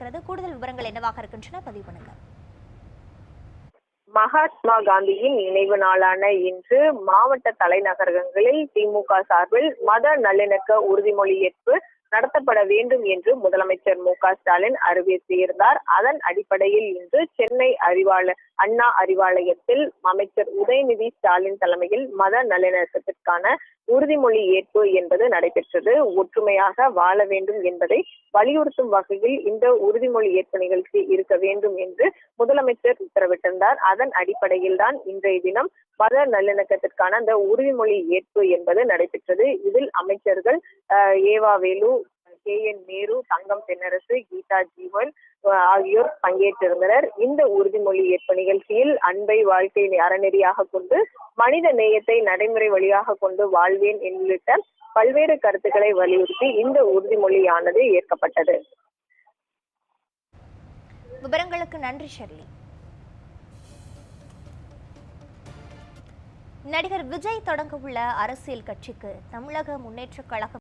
இருக்கிறது. கூடுதல் விவரங்கள் என்னவாக இருக்கின்றன பதிவு பண்ணுங்க. மகாத்மா காந்தியின் நினைவு நாளான இன்று மாவட்ட தலைநகரங்களில் திமுக சார்பில் மத நல்லிணக்க உறுதிமொழி ஏற்பு நடத்தப்பட வேண்டும் என்று முதலமைச்சர் மு க ஸ்டாலின் அறிவித்திருந்தார் அதன் அடிப்படையில் இன்று சென்னை அறிவாலய அண்ணா அறிவாலயத்தில் அமைச்சர் உதயநிதி ஸ்டாலின் தலைமையில் மத நல்லிணக்கத்திற்கான உறுதிமொழி ஏற்பு என்பது நடைபெற்றது. ஒற்றுமையாக வாழ வேண்டும் என்பதை வலியுறுத்தும் வகையில் இந்த உறுதிமொழி ஏற்பு நிகழ்ச்சி இருக்க வேண்டும் என்று முதலமைச்சர் உத்தரவிட்டிருந்தார். அதன் அடிப்படையில் தான் இன்றைய தினம் மத நல்லிணக்கத்திற்கான அந்த உறுதிமொழி ஏற்பு என்பது நடைபெற்றது. இதில் அமைச்சர்கள் ஏவா வேலு கே என் நேரு தங்கம் தென்னரசு கீதா ஜீவன் ஆகியோர் பங்கேற்றிருந்தனர். இந்த உறுதிமொழி ஏற்பு நிகழ்ச்சியில் அன்பை வாழ்க்கை அறநெறியாக கொண்டு மனித நேயத்தை நடைமுறை வழியாக கொண்டு வாழ்வேன் உள்ளிட்ட பல்வேறு கருத்துக்களை வலியுறுத்தி இந்த உறுதிமொழியானது ஏற்கப்பட்டது. விவரங்களுக்கு நன்றி ஷெர்லி. நடிகர் விஜய் தொடங்கவுள்ள அரசியல் கட்சிக்கு தமிழக முன்னேற்றக் கழகம்